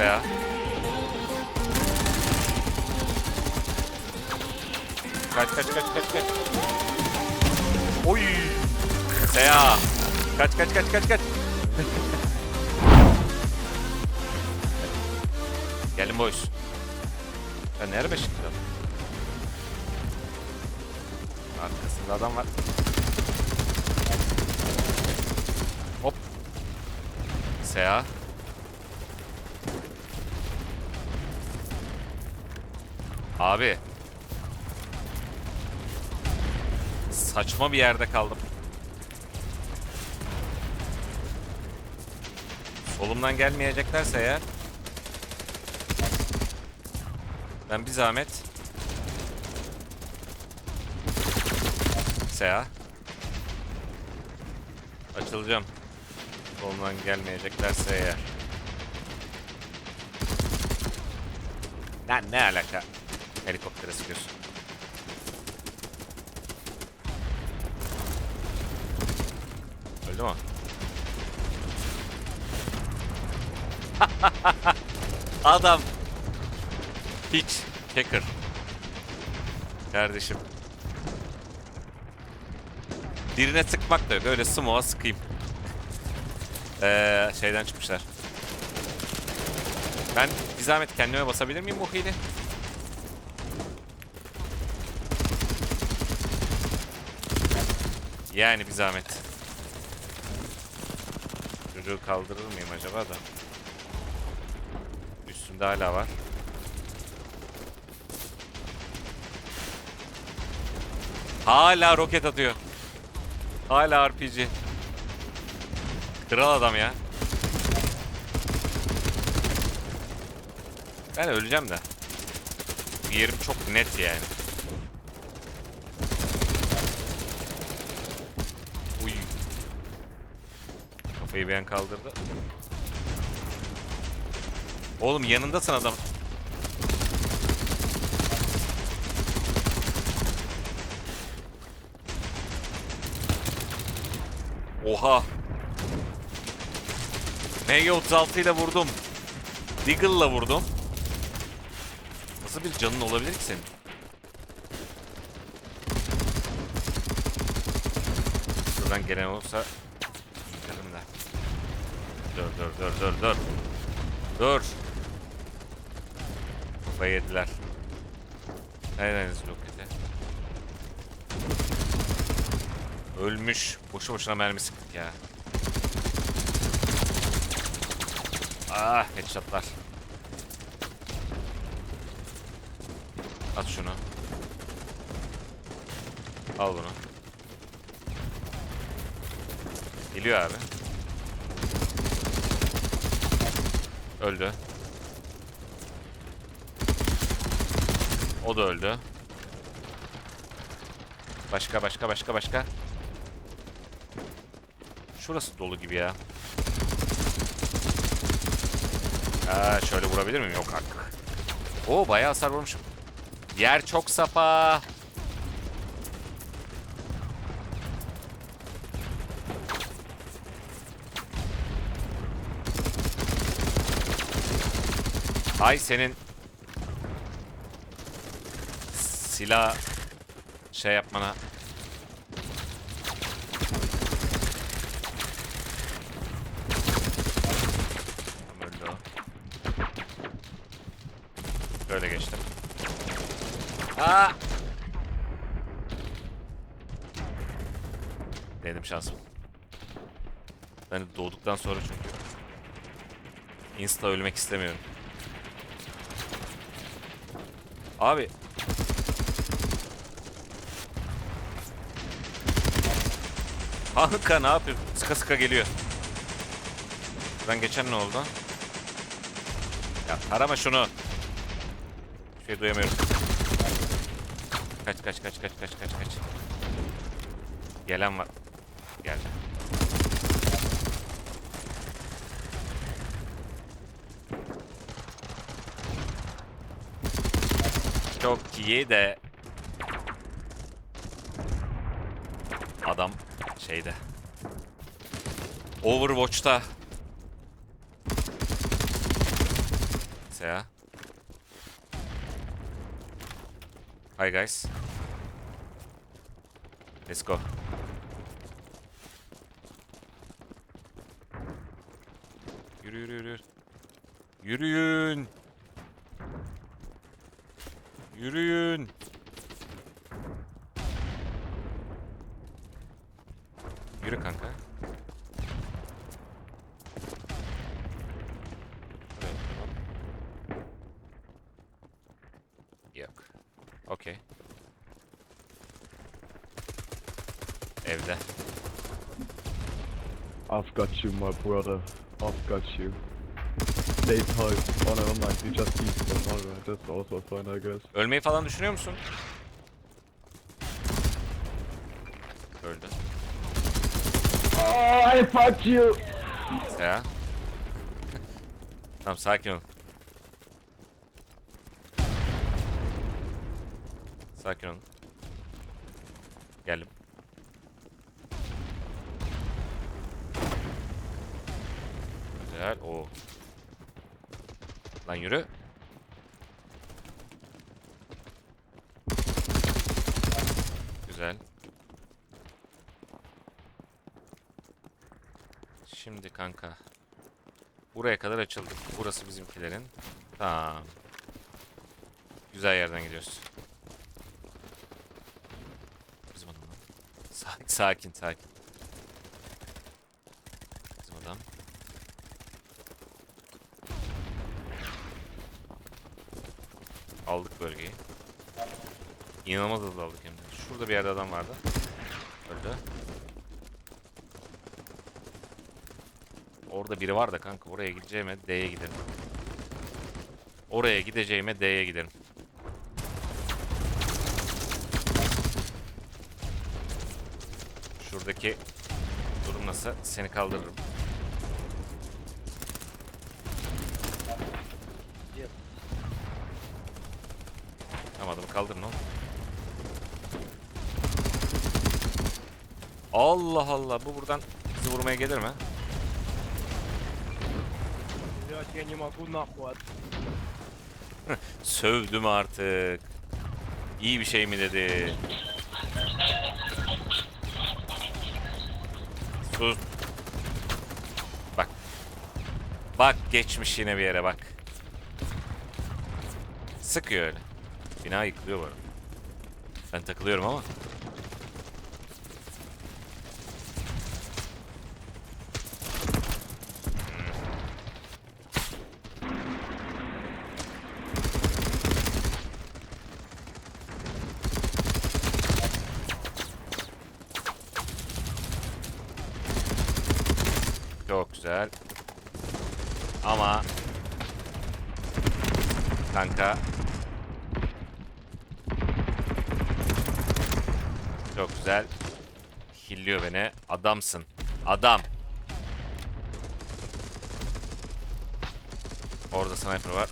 Veya. Kaç kaç kaç kaç kaç. Oy. Seya. Kaç kaç kaç kaç kaç. Gelin boys. Ya nerede şimdi? Arkasında adam var. Hop. Seya. Abi. Saçma bir yerde kaldım. Solumdan gelmeyeceklerse eğer. Ben bir zahmet. Seha. Açılacağım. Solumdan gelmeyeceklerse eğer. Lan ne alaka Helikoptere sıkıyorsun Öldü mü? Adam hiç hacker. Kardeşim. Birine sıkmak da yok. Öyle smoke'a sıkayım. Ee, şeyden çıkmışlar. Ben bir zahmet kendime basabilir miyim bu hile? Yani bir zahmet. Çocuğu kaldırır mıyım acaba da? Üstünde hala var. Hala roket atıyor. Hala RPG. Kral adam ya. Ben öleceğim de. Yerim çok net yani. Kafayı beğen kaldırdı. Oğlum yanındasın adam. Oha. MG36 ile vurdum. Deagle'la vurdum. Nasıl bir canın olabilir ki senin? Şuradan gelen de. Dur dur dur dur dur. Dur. Kafayı yediler. Neredeniz roketi? Ölmüş. Boşu boşuna mermi sıktık ya. Ah headshotlar. At şunu. Al bunu. Geliyor abi. Öldü. O da öldü. Başka başka başka başka. Şurası dolu gibi ya. Aa, şöyle vurabilir miyim? Yok artık. Oo bayağı hasar vurmuşum. Yer çok sapa. Ay senin silah şey yapmana. Böyle geçtim. Aa! Dedim şansım. Ben doğduktan sonra çünkü insta ölmek istemiyorum. Abi Kanka ne yapıyorsun? Sıka sıka geliyor. Buradan geçen ne oldu? Ya arama şunu. Şey duyamıyorum. Kaç kaç kaç kaç kaç kaç kaç. Gelen var. Geldi. Çok iyi de adam şeyde Overwatch'ta Sea. Hi guys. Let's go. Yürü yürü yürü. Yürüyün. Yürüyün. Yürü kanka. Yok. Okey. Evde. I've got you, my brother. I've got you. Stay tight. Oh, never mind. You just keep them. Alright, that's also fine, I guess. Ölmeyi falan düşünüyor musun? Öldü. Oh, I fucked you! Ya. tamam sakin ol. Sakin ol. Geldim. Güzel. O. Lan yürü. Güzel. Şimdi kanka. Buraya kadar açıldık. Burası bizimkilerin. Tamam. Güzel yerden gidiyoruz. Sakin sakin sakin. Bizim adam. Aldık bölgeyi. İnanılmaz hızlı aldık hem de. Şurada bir yerde adam vardı. Öldü. Orada biri var da kanka. Oraya gideceğime D'ye giderim. Oraya gideceğime D'ye giderim. Şuradaki durum nasıl? Seni kaldırırım. Tamam adamı kaldırın oğlum. Allah Allah bu buradan bizi vurmaya gelir mi? Блять, я не могу нахуй. от- Sövdüm artık. İyi bir şey mi dedi? Sus. Bak. Bak geçmiş yine bir yere bak. Sıkıyor öyle. Bina yıkılıyor bu arada. Ben takılıyorum ama. Güzel. Ama kanka çok güzel. Hilliyor beni. Adamsın. Adam. Orada sniper var.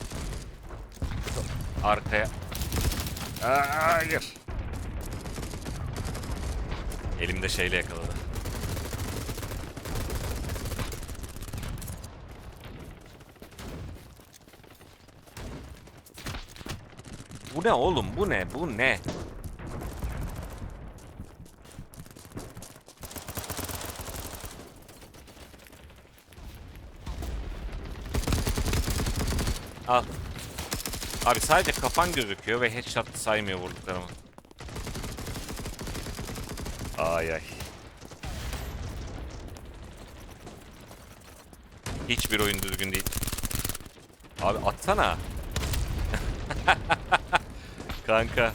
Arkaya. Hayır. Elimde şeyle yakaladı. Bu ne oğlum? Bu ne? Bu ne? Al. Abi sadece kafan gözüküyor ve headshot saymıyor vurduklarımı. Ay ay. Hiçbir oyun düzgün değil. Abi atsana. Kanka.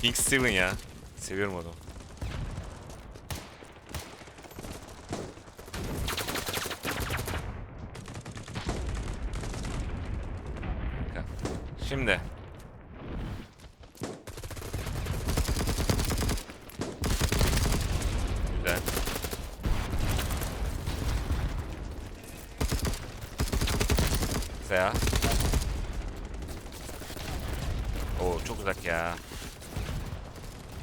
King Steven ya. Seviyorum adamı. Şimdi. Güzel. Veya. Oo çok uzak ya.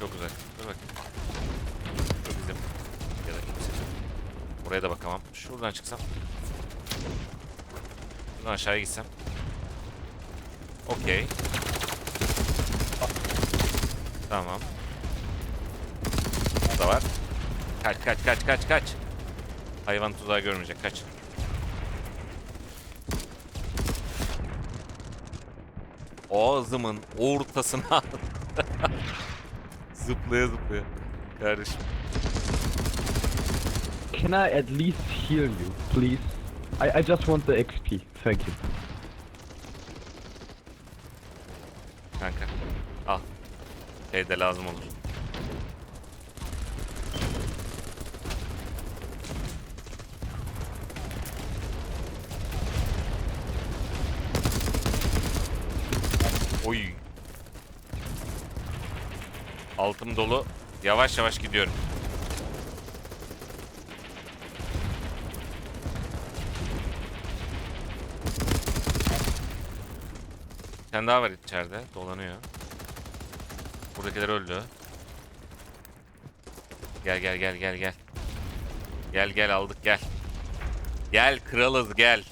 Çok uzak. Dur bakayım. Dur bizim. Ya da kimse. Buraya da bakamam. Şuradan çıksam. Şuradan aşağıya gitsem. Okey. Tamam. Bu da var. Kaç kaç kaç kaç kaç. Hayvan tuzağı görmeyecek kaç. Ağzımın ortasına zıplaya zıplaya. Kardeşim. Can I at least heal you, please? I, I just want the XP. Thank you. Kanka. Al. Şey de lazım olur. Oy. Altım dolu. Yavaş yavaş gidiyorum. Bir tane daha var içeride. Dolanıyor. Buradakiler öldü. Gel gel gel gel gel. Gel gel aldık gel. Gel kralız gel.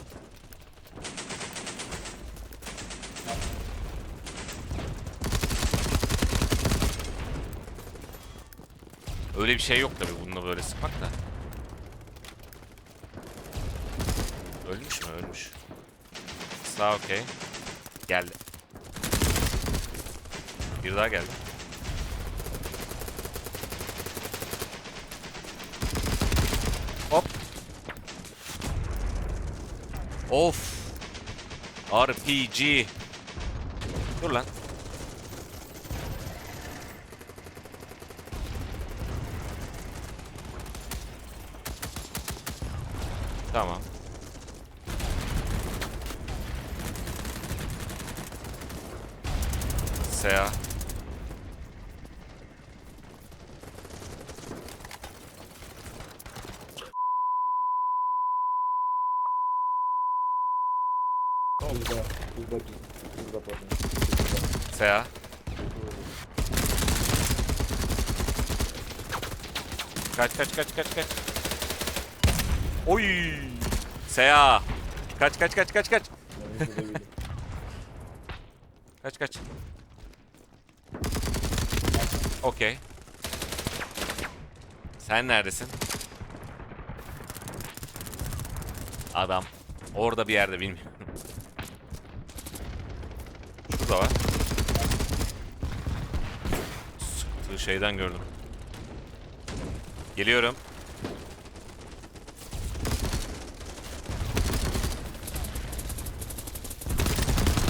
Öyle bir şey yok tabi bununla böyle sıkmak da. Ölmüş mü? Ölmüş. Sağ okey. Geldi. Bir daha geldi. Hop. Of. RPG. Dur lan. Tamam. Sea. Sea. Kaç kaç kaç kaç kaç. Oy! Sea. Kaç kaç kaç kaç kaç. kaç kaç. Okey. Sen neredesin? Adam. Orada bir yerde bilmiyorum. Şurada var. Sıktığı şeyden gördüm. Geliyorum.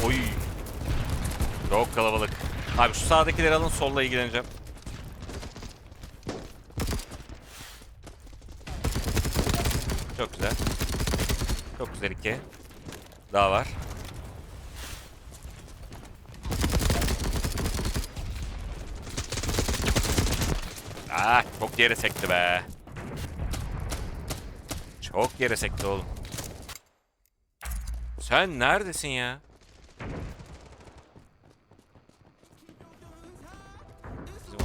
Oy. Çok kalabalık. Abi şu sağdakileri alın solla ilgileneceğim. Çok güzel. Çok güzel iki. Daha var. Ah çok yere sekti be. Çok yere sekti oğlum. Sen neredesin ya?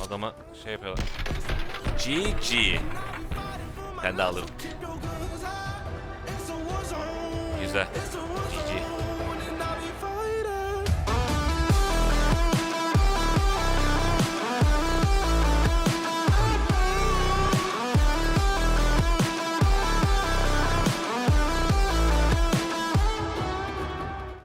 Adama şey yapıyorlar. GG. Ben de alırım. Güzel.